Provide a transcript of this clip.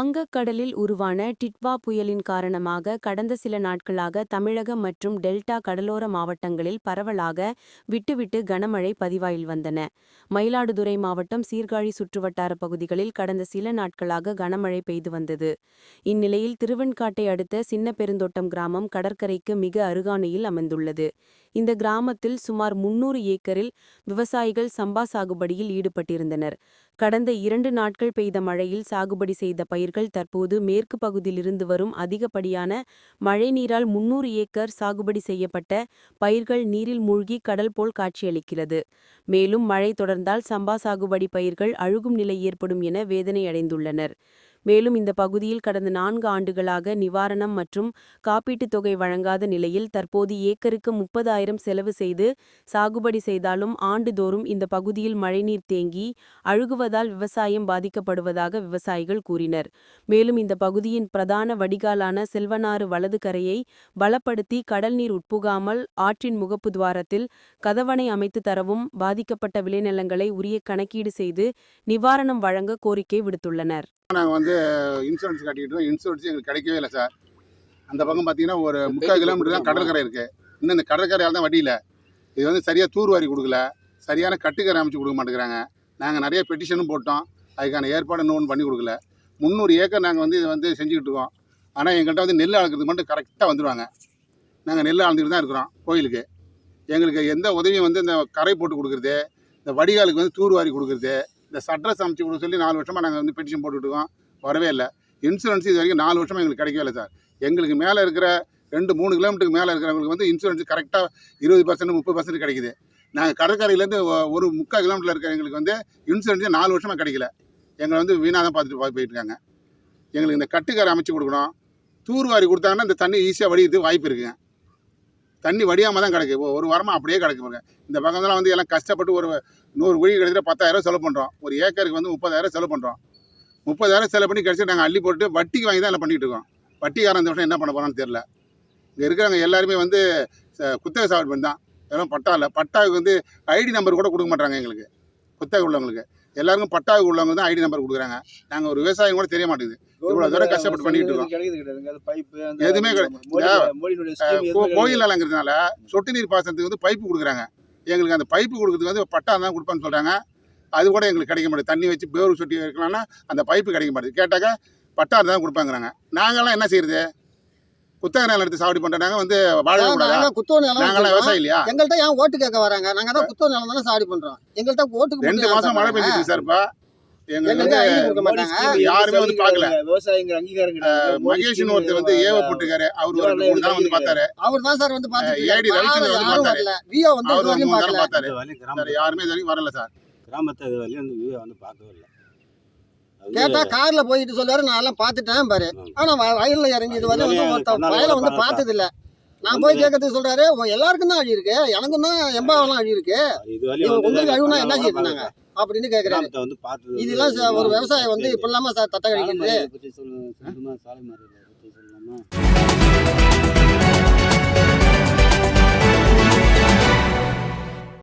வங்கக்கடலில் உருவான டிட்வா புயலின் காரணமாக கடந்த சில நாட்களாக தமிழகம் மற்றும் டெல்டா கடலோர மாவட்டங்களில் பரவலாக விட்டுவிட்டு கனமழை பதிவாயில் வந்தன. மயிலாடுதுறை மாவட்டம் சீர்காழி சுற்றுவட்டார பகுதிகளில் கடந்த சில நாட்களாக கனமழை பெய்து வந்தது. இந்நிலையில் திருவெண்காட்டை அடுத்த சின்ன பெருந்தோட்டம் கிராமம் கடற்கரைக்கு மிக அருகாமையில் அமைந்துள்ளது. இந்த கிராமத்தில் சுமார் முன்னூறு ஏக்கரில் விவசாயிகள் சம்பா சாகுபடியில் ஈடுபட்டிருந்தனர். கடந்த இரண்டு நாட்கள் பெய்த மழையில் சாகுபடி செய்த பயிர் பயிர்கள் தற்போது மேற்கு பகுதியிலிருந்து வரும் அதிகப்படியான மழைநீரால் முன்னூறு ஏக்கர் சாகுபடி செய்யப்பட்ட பயிர்கள் நீரில் மூழ்கி கடல் போல் காட்சியளிக்கிறது. மேலும் மழை தொடர்ந்தால் சம்பா சாகுபடி பயிர்கள் அழுகும் நிலை ஏற்படும் என வேதனை அடைந்துள்ளனர் மேலும் இந்த பகுதியில் கடந்த நான்கு ஆண்டுகளாக நிவாரணம் மற்றும் காப்பீட்டுத் தொகை வழங்காத நிலையில் தற்போது ஏக்கருக்கு முப்பதாயிரம் செலவு செய்து சாகுபடி செய்தாலும் ஆண்டுதோறும் இந்த பகுதியில் மழைநீர் தேங்கி அழுகுவதால் விவசாயம் பாதிக்கப்படுவதாக விவசாயிகள் கூறினர். மேலும் இந்த பகுதியின் பிரதான வடிகாலான செல்வனாறு வலது கரையை பலப்படுத்தி கடல் நீர் உட்புகாமல் ஆற்றின் முகப்பு துவாரத்தில் கதவணை அமைத்து தரவும் பாதிக்கப்பட்ட விளைநிலங்களை உரிய கணக்கீடு செய்து நிவாரணம் வழங்க கோரிக்கை விடுத்துள்ளனர். நாங்கள் வந்து இன்சூரன்ஸ் கட்டிக்கிட்டோம் இன்சூரன்ஸ் எங்களுக்கு கிடைக்கவே இல்லை சார் அந்த பக்கம் பார்த்தீங்கன்னா ஒரு முக்கால் கிலோமீட்டர் தான் கடற்கரை இருக்குது இன்னும் இந்த கடற்கரையால் தான் வட்டியில் இது வந்து சரியாக தூர்வாரி கொடுக்கல. சரியான கட்டுக்கரை அமைச்சு கொடுக்க மாட்டேங்கிறாங்க. நாங்கள் நிறைய பெட்டிஷனும் போட்டோம். அதுக்கான ஏற்பாடு இன்னும் ஒன்றும் பண்ணி கொடுக்கல. முந்நூறு ஏக்கர் நாங்கள் வந்து இதை வந்து செஞ்சுக்கிட்டு இருக்கோம். ஆனால் எங்கள்கிட்ட வந்து நெல் அளக்கிறதுக்கு மட்டும் கரெக்டாக வந்துடுவாங்க நாங்கள் நெல் அளந்துட்டு தான் இருக்கிறோம் கோயிலுக்கு. எங்களுக்கு எந்த உதவியும் வந்து இந்த கரை போட்டு கொடுக்குறது இந்த வடிகாலுக்கு வந்து தூர்வாரி கொடுக்குறது இந்த சட்ரஸ் அமைச்சு கொடுக்க சொல்லி நாலு வருஷமாக நாங்கள் வந்து பெட்டிஷன் போட்டுட்டுருக்கோம் வரவே இல்லை. இன்சூரன்ஸ் இது வரைக்கும் நாலு வருஷமாக எங்களுக்கு கிடைக்கவே இல்லை சார் எங்களுக்கு மேலே இருக்கிற ரெண்டு மூணு கிலோமீட்டருக்கு மேலே இருக்கிறவங்களுக்கு வந்து இன்சூரன்ஸ் கரெக்டாக இருபது பர்சன்ட் முப்பது பர்சன்ட் கிடைக்குது. நாங்கள் கடற்கரையிலேருந்து ஒரு முக்கால் கிலோமீட்டரில் இருக்கிற எங்களுக்கு வந்து இன்சூரன்ஸே நாலு வருஷமாக கிடைக்கல. எங்களை வந்து வீணாக தான் பார்த்துட்டு போயிட்டு இருக்காங்க. எங்களுக்கு இந்த கட்டுக்கரை அமைச்சு கொடுக்கணும். தூர்வாரி கொடுத்தாங்கன்னா இந்த தண்ணி ஈஸியாக வடிக்கிறதுக்கு வாய்ப்பு இருக்குங்க. தண்ணி வடியாமல் தான் கிடக்கு. இப்போ ஒரு வாரமாக அப்படியே கிடக்கு பாருங்க. இந்த பக்கம்லாம் வந்து எல்லாம் கஷ்டப்பட்டு ஒரு நூறு குழி கிட்டத்தட்ட பத்தாயிரம் செலவு பண்ணுறோம் ஒரு ஏக்கருக்கு வந்து முப்பதாயிரம் செலவு பண்ணுறோம் முப்பதாயிரம் செலவு பண்ணி கிடச்சி நாங்கள் அள்ளி போட்டு வட்டிக்கு வாங்கி தான் எல்லாம் பண்ணிகிட்டு இருக்கோம். வட்டிக்காரன் இந்த வருஷம் என்ன பண்ண போகிறான்னு தெரில இங்கே இருக்கிறவங்க எல்லாருமே வந்து ச- குத்தகை சாகுபடி பண்ணி தான். எல்லாம் பட்டா இல்லை. பட்டாவுக்கு வந்து ஐடி நம்பர் கூட கொடுக்க மாட்டாங்க எங்களுக்கு. குத்தகை உள்ளவங்களுக்கு. எல்லாருக்கும் பட்டாவுக்கு உள்ளவங்க தான் ஐடி நம்பர் கொடுக்குறாங்க. நாங்கள் ஒரு விவசாயம் கூட தெரிய மாட்டேங்குது. இவ்வளவு தூரம் கஷ்டப்பட்டு பண்ணிட்டு இருக்கோம். எதுவுமே கிடையாது. கோயில் நலங்கிறதுனால சொட்டு நீர் பாசனத்துக்கு வந்து பைப்பு கொடுக்குறாங்க. எங்களுக்கு அந்த பைப்பு கொடுக்குறதுக்கு வந்து பட்டா தான் கொடுப்பான்னு சொல்கிறாங்க அது கூட எங்களுக்கு கிடைக்க மாட்டேது தண்ணி வச்சு பேர் சொட்டி இருக்கலாம்னா அந்த பைப்பு கிடைக்க மாட்டேது கேட்டாக்க பட்டா தான் கொடுப்பாங்கிறாங்க. நாங்களாம் என்ன செய்யறது? குத்தகை நிலம் எடுத்து சாவடி பண்ணுறாங்க வந்து வாழவே கூடாதா? நாங்க குத்தோ நிலம் நாங்களாம். விவசாயம் இல்லையா எங்கள்கிட்ட ஏன் ஓட்டு கேட்க வராங்க? நாங்க தான் குத்தோ நிலம் தானே சாடி பண்றோம். எங்கள்கிட்ட ஓட்டுக்கு ரெண்டு மாசம் மழை? பெஞ்சிச்சு சார்ப்பா யாருமே வந்து. கிடையாது. விவசாயிங்கிற அங்கீகாரம் மகேஷ்னு ஒருத்தர் வந்து ஏவ போட்டுக்காரு அவர் ஒரு இதெல்லாம் மூணு நாள் வந்து பார்த்தாரு. அவர் தான் சார் வந்து பாத்துட்டு ஏடி. ரவிச்சந்திரன் வந்து யாரும் பார்த்தாரு. வரல. விஓ வந்து அவர் பார்த்தாரு. யாருமே இது வரைக்கும் வரல சார். கிராமத்து இது வரையும் வந்து வியூ வந்து பார்க்கவே இல்லை. கேட்டா கார்ல போயிட்டு சொல்றாரு நான் எல்லாம் பாத்துட்டேன் பாரு. ஆனா வயல்ல இறங்கி இது வந்து வயலை வந்து பார்த்தா- பார்த்தது இல்ல நான் போய் கேட்கறதுக்கு சொல்றாரு எல்லாருக்கும் தான் அழி இருக்கு எனக்கும் தான் எம்பாவெல்லாம் அழி இருக்கு உங்களுக்கு அழுவுனா என்ன செய்யுதுனாங்க அப்படின்னு கேக்குறாரு. இதெல்லாம் ஒரு விவசாயம் வந்து இப்ப இல்லாம சார் தட்ட கழிக்கிறது